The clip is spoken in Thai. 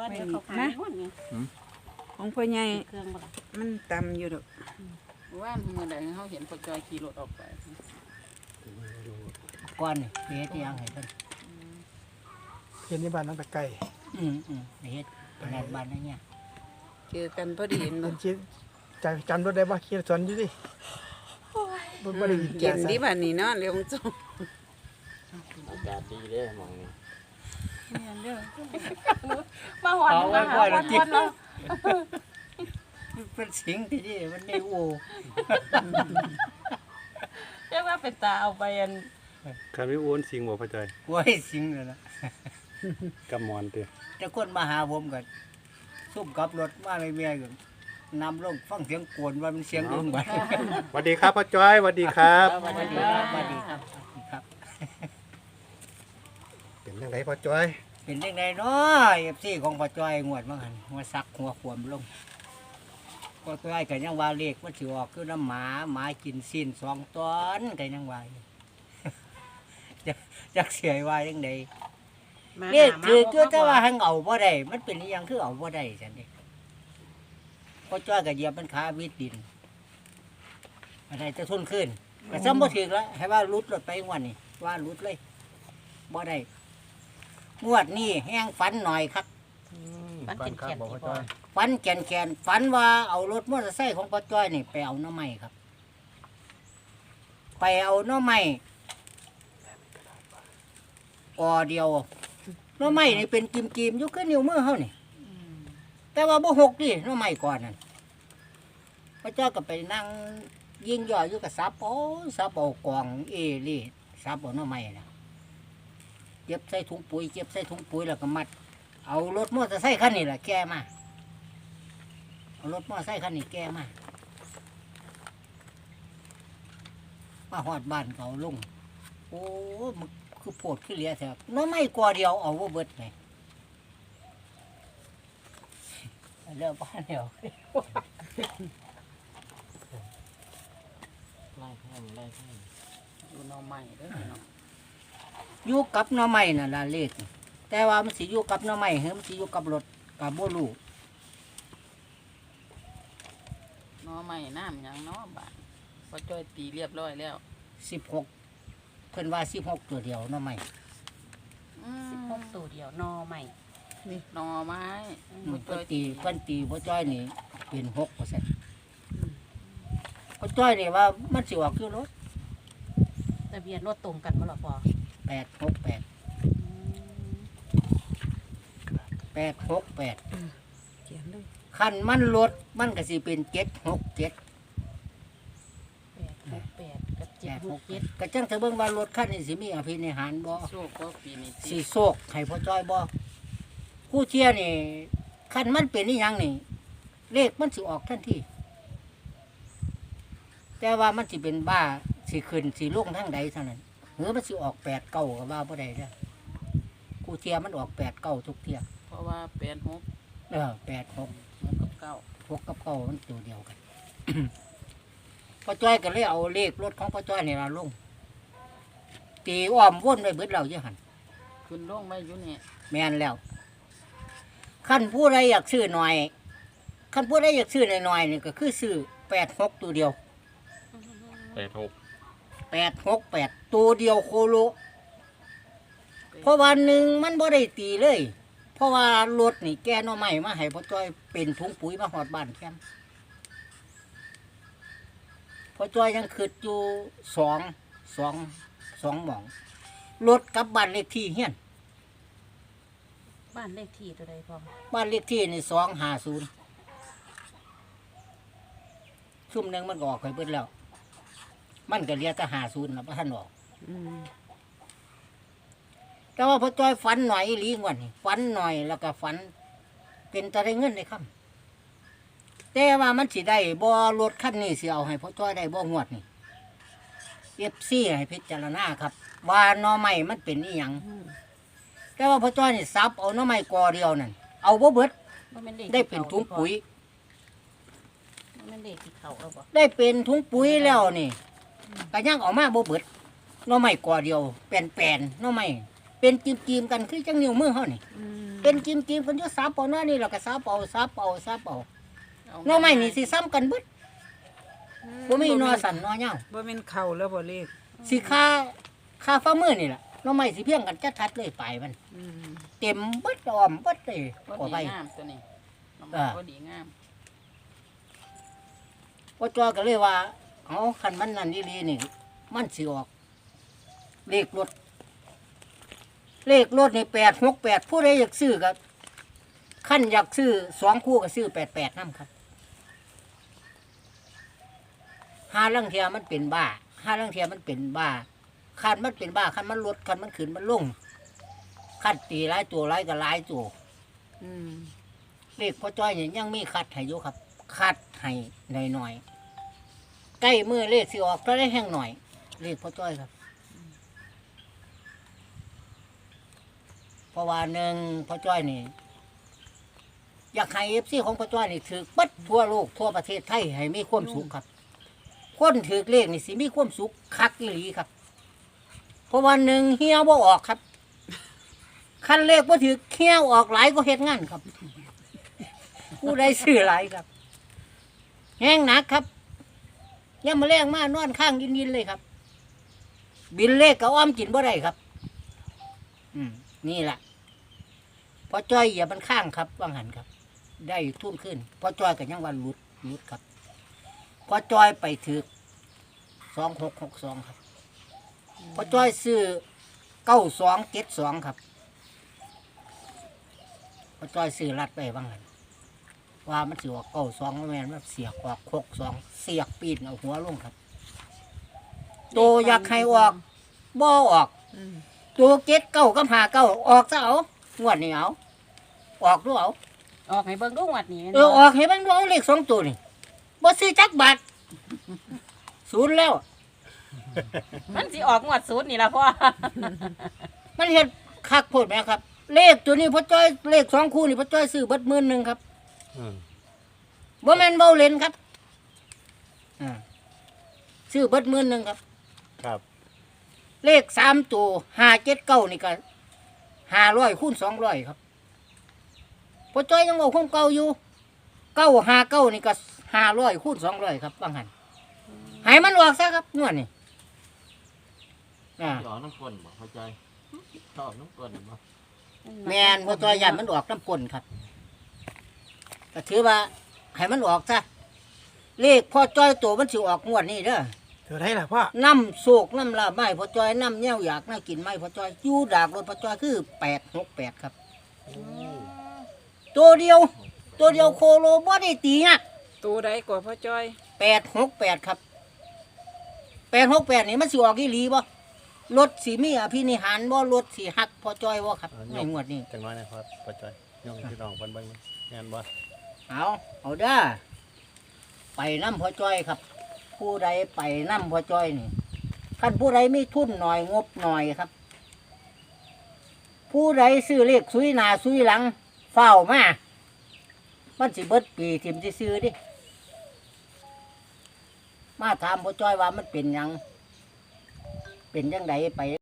อเดี๋ยวเขาขายนะหมดนี่ของพ่อใหญ่เครื่องบ่ล่ะมันตำอยู่ดอกว่ามือใดเขาเห็นพ่อจอยขี่รถออกไปก้อนนี่ไปเฮ็ดอิหยังให้เพิ่นเห็นในบ้านน้ำตะไก่อืมอืมไปเฮ็ดขนาดบ้านนั่นเนี่ยเจอกันพอดีเห็นบ่มันคิดจำจำรถได้บ่ขี่สวนอยู่ดิบ่บ่ได้ยินเย็นดีบัดนี้เนาะเร็วจงอากาศดีเด้หมองนี้ มาหอดมาหาวันวันเนาะเป็นสิงที่นี่มันได้โอ้เรียกว่าเป็นตาเอาไปอันคันไม่อ้วนสิงบ่พ่อจอยกลัวให้สิงเลยนะกำมอนเตี้ยแต่คนมาหาผมก็ซุ่มกับรถมาเลยเมียก็นำลงฟังเสียงกวนว่ามันเสียงอึ้งบัดสวัสดีครับพ่อจอยสวัสดีครับสวัสดีครับสวัสดีครับ ครับเป็นยังไงพ่อจอยเป็นยังไงเนาะเอฟซีของพ่อจ้อยงวดมาหันหัวซักหัวขวมลงพ่อจ้อยก็ยังว่าเลขมันสิออกคือน้ำหมาหมากินสิ้นสองตอนก็ยังว่าอยู่จักจักเสียว่ายังไงมานี่หาคือมาคือแต่ว่าหังเอาบ่ได้มันเป็นอหยังคือเอาบ่ได้จังนี้พ่อจ้อยก็เหยียบมันขาวิดดินอะไรจะทุนขึ้นก็ซ้ำบ่ถึกแล้วให้ว่ารุดรถไปงวันนี้ว่ารุดเลยบ่ได้ งวดนี้แห้งฝันหน่อยครับบ้านเขียนเขียนอีกบ่ ฝันแกนแกนฝันว่าเอารถมอเตอร์ไซค์ของพ่อจ้อยนี่ไปเอาหน้อไม้ครับ ไปเอาหน้อไม้ออเดียวหน้อไม้นี่เป็นกิมกิมๆอยู่คือนิ้วมือเขานี่แต่ว่าบ่หกดิหน้อไม้ก่อนนั่นพ่อจ้อยก็ไปนั่งยิงย่ออยู่กับซับโอ้ซับเอากองเอรี่ซับเอาหน้อไม้นะ เก็บใส่ถุงปุ๋ยเก็บใส่ถุงปุ๋ยแล้วก็มัด เอารถมอเตอร์ไซค์คันนี้แหละแกมาเอารถมอไซค์คันนี้แก้มามาหอดบ้านเขาลงโอ้มันคือโพดคือเหลียแถบน้อไม่กลัวเดียวเอาว่าเบิดไหมเลิกบ้านเดียวไล่ข้ามไล่ข้ามอยู่หนอใหม่เด้อเนาะ อยู่กับหน้อไม่น่ะละเลขแต่ว่ามันสิอยู่กับหน้อไม่เฮ้มันสิอยู่กับรถกับโบลูหนอใหม่น้ำหยังเนาะบาดพ่อจอยตีเรียบร้อยแล้วสิบหกเพิ่นว่าสิบหกตัวเดียวหน้อไม่อืมสิบหกตัวเดียวนอใหม่ หนอไม้อืมพ่อจเพิ่อนยตีเพิ่นตีพ่อจ้อยนี่เป็นหกเปอร์เซ็นต์พ่อจ้อยนี่ว่ามันสิออกคือรถทะเบียนรถตรงกันบ่ล่ะพอ แปดหกแปดแปดหกแปดเขียนเลยคันมันรถมันก็สิเป็นเจ็ดหกเจ็ดแปดหกแปดกับแปเจ็ดดหหกกเจ็เจ็ดดก็จังเธอเบิ่งว่ารถคันนี้สิมีอภินิหารบ่โชคก็ปีนี้สิติโศกให้พ่อจ้อยบ่ผู้เชี่ยนี่คันมันเป็นนี่ยังนี่ เลขมันสิออกทันทีแต่ว่ามันสิเป็นบ้าสิขึ้นสิลงทั้งใดเท่านั้น หรือมันสิออกแปดเก้าก็ว่าบ่ได้เด้อผู้เชี่ยมันออกแปดเก้าทุกเที่ยเพราะว่าแปดหกเออแปดหกหกกับเก้าพกกับเก้ามันตัวเดียวกัน พ่อจ้อยก็เลยเอาเลขรถของพ่อจ้อยนี่ละลงตีอ้อมวนไปเบิดเราเยอะหันขึ้นลงไม่อยู่นี่แมนแล้วขั้นผู้ใดอยากซื้อหน่อยขั้นผู้ใดอยากซื้อหน่อยๆนี่ก็คือซื้อแปดหกตัวเดียว แปดหก แปดหกแปดตัวเดียวโคโล เพราะวันหนึ่งมันบ่ได้ตีเลย เพราะว่ารถนี่แกหน่อใหม่มาให้พ่อจ้อยเป็นถุงปุ๋ยมาหอดบ้านแคมป์พ่อจ้อยยังคืดอยู่สองสองสองหมองรถกลับบ้านเลขที่เฮียนบ้านเลขที่ตัวใดพอบ้านเลขที่นี่สองห้าศูนย์ชุ่มหนึ่งมันก็ออกไปเบิดแล้ว มันก็เรียกแต่หาศูนย์แล้วพระท่านออกอืมแต่ว่าพอจอยฝันหน่อยอีหลีกว่านี่ฝันหน่อยแล้วก็ฝัน เป็นตะได้เงินในคำแต่ว่ามันสิได้บ่รถคันนี้สิเอาให้พอจอยได้บ่งวดนี่เอฟซีให้พิจารณาครับ ว่าหน่อไม้มันเป็นอีหยังแต่ว่าพอจอยนี่ซับเอาหน่อไม้กอเดียวนั่นเอาบ่เบิดบ่แม่นเลขได้เป็นถุงปุ๋ย บ่แม่นเลขที่เขาเอาบ่ได้เป็นถุงปุ๋ยแล้วนี่ ก็ยังเออกมาบ่เบิดหน่อไม้กอเดียวแป่นๆหน่อไม้เป็นจิมๆกันคือจังนิ้วมือเฮานี่เป็นจิมๆกันอยู่สาเป่าหน้านี่แล้วก็สาเป่าสาเป่าสาเป่าเอาหน่อไม้นี่สิซ้ำกันเบิดบ่มีหนอสั่นหนอยาวบ่แม่นเข้าแล้วบ่เลขสิค่าค่าฝ่ามือนี่ล่ะหน่อไม้สิเพียงกันจัดทัดเลยปลายมันอืมเต็มเบิดอ้อมเบิดเลยพอขอดีไปงามตัวนี้น้องอ่าพอดีงามพ่อจอยก็เลยว่า เอาคันมันนั่นอีหลีนี่ มันสิออก เลขรถ เลขรถนี่แปดหกแปดผู้ใดอยากซื้อก็ขั้นอยากซื้อสองคู่ก็ซื้อแปดแปดนั่นครับห้าลังเทียมันเป็นบ้าห้าลังเทียมันเป็นบ้าคันมันเป็นบ้าคันมันลดคันมันขึ้นมันลงคันตีหลายตัวหลายก็หลายตัวอืมเลขพ่อจ้อยเนี่ยยังมีคัดให้อยู่ครับคัดให้หน่อยหน่อยๆ ใกล้มือเลขสิออกก็ได้แห้งหน่อยเลขพ่อจ้อยครับเพราะว่าหนึ่งพ่อจ้อยนี่ อยากให้เอฟซีของพ่อจ้อยนี่ถือบัดทั่วโลกทั่วประเทศไทยให้มีความสุขครับ คนถือเลขนี่สิมีความสุขคักอีหลีครับ เพราะว่าหนึ่งเฮี้ยวบ่ออกครับคันเลขบ่ถือเฮียออกหลายก็เฮ็ดงานครับ ผู้ใดซื้อหลายครับ แห้งหนักครับ ย่ำมาแรงมากนอนข้างยินยินๆเลยครับ บินเลขกับอ้อมกินบ่ได้ครับ อืมนี่แหละพอจ้อยอย่ามันข้างครับว่างหันครับ ได้ทุ่นขึ้นพอจ้อยกับยังวันหลุดหลุดครับพอจ้อยไปถือสองหกหกสองครับพอจ้อยซื้อเก้าสองเจ็ดสองครับพอจ้อยซื้อรัดไปว่างหัน ว่ามันสิออกเก้าสองแม่นมันเสียกออกหกสองเสียกปีนเอาหัวลงครับ ตัวอยากให้ออกบ่ออก อืมตัวเก็ดเก้ากับหาเก้าออกซะเอางวดนี้เอาออกดูเอาออกให้เบิ่งดูงวัดนี้แม่นเอบ่อออกให้มันดูเอาเลขสองตัวนี่บ่ซื้อจักบาทศูนย์แล้ว มันสิออกงวดศูนย์นี่ล่ะพ่อ มันเห็นคักโพดไหมครับ เลขตัวนี้พ่อจ้อยเลขสองคู่นี่พ่อจ้อยซื้อเบิดหมื่นหนึ่งครับอืม บ่แม่นเบาเลนครับอ่าซื้อเบิดหมื่นหนึ่งครับ ครับ เลขสามตัวห้าเจ็ดเก้านี่ก็ห้าร้อยคูณสองร้อยครับพอจ้อยยังเอาคงเก่าอยู่เก้าห้าเก้านี่ก็ห้าร้อยคูณสองร้อยครับบางหันให้มันออกซะครับนวดนี่อ่าหลอน้ำกลนบ่เข้าใจชอบน้ำกลนบ่แมนพอจ้อยยันมันออกน้ำกลนครับ ก็ถือว่าให้มันออกซะเลขพอจ้อยตัวมันสิออกงวดนี้เด้อเธอได้ล่ะพ่อน้ำโศกน้ำลาบไม้พอจอยน้ำเงี้ยวอยากน่ากินไม้พอจอยอยู่ดากรถพอจอยคือแปดหกแปดครับ ตัวเดียว ตัวเดียวโคโลบ่ได้ตีอะตัวใดกว่าพ่อจ้อยแปดหกแปดครับแปดหกแปดนี่มันสิออกอีหลีบ่รถสีมีอภินิหารบ่รถสีหักพอจอยบ่ครับในงวดนี้จังน้อยนะครับพ่อจ้อยย่องพี่น้องเบิ่งเบิ่งงานบ่ เอาเอาเด้อไปน้ำพอจอยครับ ผู้ใดไปน้ำพอจอยนี่ท่านผู้ใดไมีทุนหน่อยงบหน่อยครับ ผู้ใดซื้อเลขซุยหนาซุยหลัง เฝ้ามามันสิเบิดปีทิมสิซื้อดิมาถามพ่อจ้อยว่ามันเป็นยัง เป็นยังไงไป